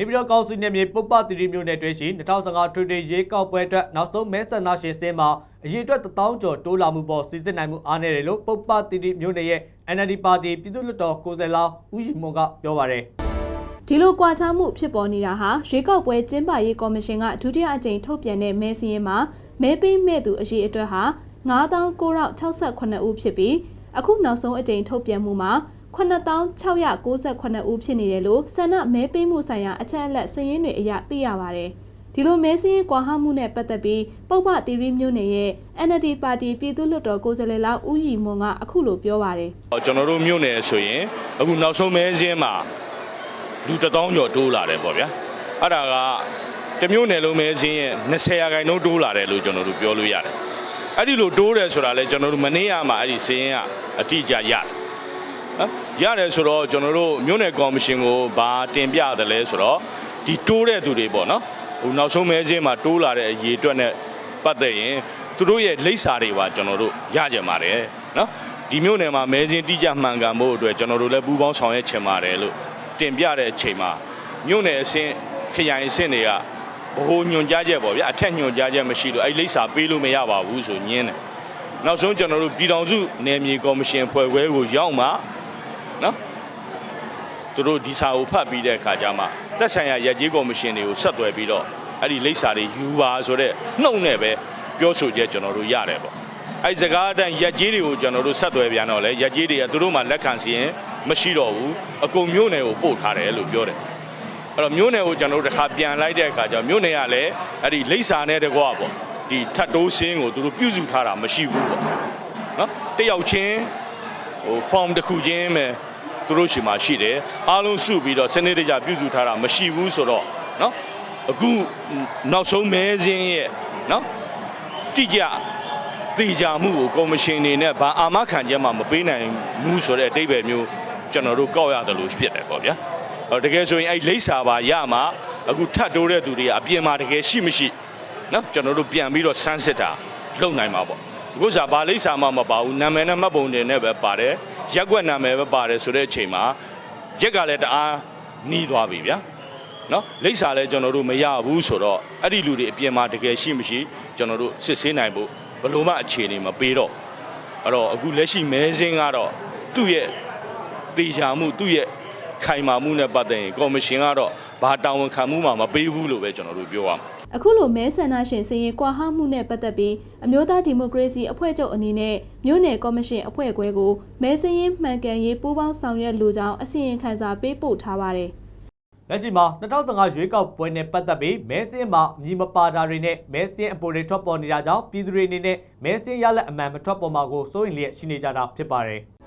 နေပြည်တော်ကောင်စီနယ်မြေပုပ္ပတိရီမြို့နယ်တွင်ရှိ2015ထွေထွေရေးကောက်ပွဲအတွက်နောက်ဆုံးမဲဆန္ဒရှင်စင်းမှာအရေးအတွက်1000ကျော်တိုးလာမှုပေါ်စီစစ်နိုင်မှုအားနည်းတယ်လို့ပုပ္ပတိရီမြို့နယ်ရဲ့ NLD ပါတီပြည်သူ့လွှတ်တော်ကိုယ်စားလှယ်ဦးရီမွန်ကပြောပါရယ်ဒီလိုကွာခြားမှုဖြစ်ပေါ်နေတာဟာရွေးကောက်ပွဲကျင်းပရေးကော်မရှင်ကဒုတိယအကြိမ်ထုတ်ပြန်တဲ့မဲစည်းရင်းမှာမဲပေးမဲ့သူအရေးအတွက်ဟာ9968ဦးဖြစ်ပြီးအခုနောက်ဆုံးအကြိမ်ထုတ်ပြန်မှုမှာ 9698ဦးဖြစ်နေတယ်လို့ဆန္ဒမဲပေးမှုဆိုင်ရာအချက်အလက်စရင်းတွေအရသိရပါတယ်။ဒီလိုမဲစည်းရင်းကွာဟမှုနဲ့ပတ်သက်ပြီးပုပ္ပတိရိမျိုးနယ်ရဲ့ NLD ပါတီပြည်သူ့လွှတ်တော်ကိုယ်စားလှယ်လောက်ဦးရီမွန်ကအခုလိုပြောပါတယ်ကျွန်တော်တို့မြို့နယ်ဆိုရင်အခုနောက်ဆုံးမဲစင်းမှာလူတစ်သောင်းကျော်တိုးလာတယ်ပေါ့ဗျာအဲ့ဒါကတစ်မြို့နယ်လုံးမဲစင်းရဲ့20ရာခိုင်နှုန်းတိုးလာတယ်လို့ကျွန်တော်တို့ပြောလို့ရတယ်အဲ့ဒီလိုတိုးတယ်ဆိုတာလဲကျွန်တော်တို့မနေ့ကမှအဲ့ဒီစင်းကအတိအကျရတယ်နော် ရတယ်ဆိုတော့ကျွန်တော်တို့မြို့နယ်ကော်မရှင်ကိုဘာတင်ပြတယ်လဲဆိုတော့ဒီတိုးတဲ့သူတွေပေါ့နော်ဟိုနောက်ဆုံးမဲစင်းမှာတိုးလာတဲ့အရေးအတွက်နဲ့ပတ်သက်ရင်သူတို့ရဲ့လိပ်စာတွေပါကျွန်တော်တို့ရကြပါတယ်နော်ဒီမျိုးနယ်မှာမဲစင်းတိကျမှန်ကန်ဖို့အတွက်ကျွန်တော်တို့လည်းပူးပေါင်းဆောင်ရွက်ချင်ပါတယ်လို့တင်ပြတဲ့အချိန်မှာမြို့နယ်အဆင့်ခရိုင်အဆင့်တွေကဘိုးညွန်ကြားချက်ပေါ့ဗျာအထက်ညွန်ကြားချက်မရှိလို့အဲ့လိပ်စာပေးလို့မရပါဘူးဆိုညင်းတယ်နောက်ဆုံးကျွန်တော်တို့ပြည်ထောင်စုနယ်မြေကော်မရှင်ဖွဲ့ခွဲကိုရောက်မှ နော်သူတို့ဒီစာကိုဖတ်ပြီးတဲ့အခါကျမှသက်ဆိုင်ရာရက်ကြီးကော်မရှင်တွေကိုဆက်သွယ်ပြီးတော့အဲ့ဒီလိပ်စာတွေယူပါဆိုတော့နှုတ်နဲ့ပဲပြောဆိုချက်ကျွန်တော်တို့ရတယ်ပေါ့အဲ့ဒီစကားအတိုင်းရက်ကြီးတွေကိုကျွန်တော်တို့ဆက်သွယ်ပြန်တော့လေရက်ကြီးတွေကသူတို့မှလက်ခံစီရင်မရှိတော့ဘူးအကုန်မျိုးနယ်ကိုပို့ထားတယ်လို့ပြောတယ်အဲ့တော့မျိုးနယ်ကိုကျွန်တော်တို့တစ်ခါပြန်လိုက်တဲ့အခါကျတော့မျိုးနယ်ကလည်းအဲ့ဒီလိပ်စာနဲ့တကွာပေါ့ဒီထတ်တိုးစင်းကိုသူတို့ပြုစုထားတာမရှိဘူးပေါ့နော်တယောက်ချင်းဟို form တစ်ခုချင်းပဲ သူတို့ရှိမှရှိတယ်အားလုံးစုပြီးတော့စနစ်တကျပြုစုထားတာမရှိဘူးဆိုတော့နော်အခုနောက်ဆုံးမဲစင်းရဲ့နော်တိကျတည်ကြမှုကိုကော်မရှင်နေနဲ့ဘာအာမခံချက်မှမပေးနိုင်ဘူးဆိုတဲ့အတိတ်ပဲမျိုးကျွန်တော်တို့ကောက်ရတယ်လို့ဖြစ်တယ်ပေါ့ဗျာအော်တကယ်ဆိုရင်အဲ့လိပ်စာပါရမှာအခုထတ်တိုးတဲ့သူတွေကအပြင်မှာတကယ်ရှိမရှိနော်ကျွန်တော်တို့ပြန်ပြီးတော့စမ်းစစ်တာလုပ်နိုင်မှာပေါ့အခုစားဘာလိပ်စာမှမပါဘူးနာမည်နဲ့မှတ်ပုံတင်နဲ့ပဲပါတယ် ရက်ွက်နာမည်ပဲပါတယ်ဆိုတဲ့အချိန်မှာရက်ကလည်းတအားနှီးသွားပြီဗျာနော်လိပ်စာလည်းကျွန်တော်တို့မရဘူးဆိုတော့အဲ့ဒီလူတွေအပြင်မှာတကယ်ရှိမရှိကျွန်တော်တို့စစ်ဆေးနိုင်ဖို့ဘယ်လိုမှအခြေအနေမပေးတော့အဲ့တော့အခုလက်ရှိမဲစင်းကတော့သူ့ရဲ့တေချာမှုသူ့ရဲ့ခိုင်မာမှုနဲ့ပတ်သက်ရင်ကော်မရှင်ကတော့ဘာတာဝန်ခံမှုမှမပေးဘူးလို့ပဲကျွန်တော်တို့ပြောရမှာ အခုလိုမဲဆန္ဒရှင်စည်ရင်ကွာဟမှုနဲ့ပတ်သက်ပြီးအမျိုးသားဒီမိုကရေစီအဖွဲ့ချုပ်အနေနဲ့မြို့နယ်ကော်မရှင်အဖွဲ့ခွဲကိုမဲစရင်မှန်ကန်ရေးပူးပေါင်းဆောင်ရွက်လိုကြောင်းအစီရင်ခံစာပေးပို့ထားပါတယ်။လက်ရှိမှာ2015ရွေးကောက်ပွဲနဲ့ပတ်သက်ပြီးမဲစင်းမှာအမည်မပါတာတွေနဲ့မဲစင်းအပေါ်တွေထွက်ပေါ်နေတာကြောင့်ပြည်သူတွေအနေနဲ့မဲစင်းရလက်အမှန်မထွက်ပေါ်မှာကိုစိုးရိမ်လျက်ရှိနေကြတာဖြစ်ပါတယ်။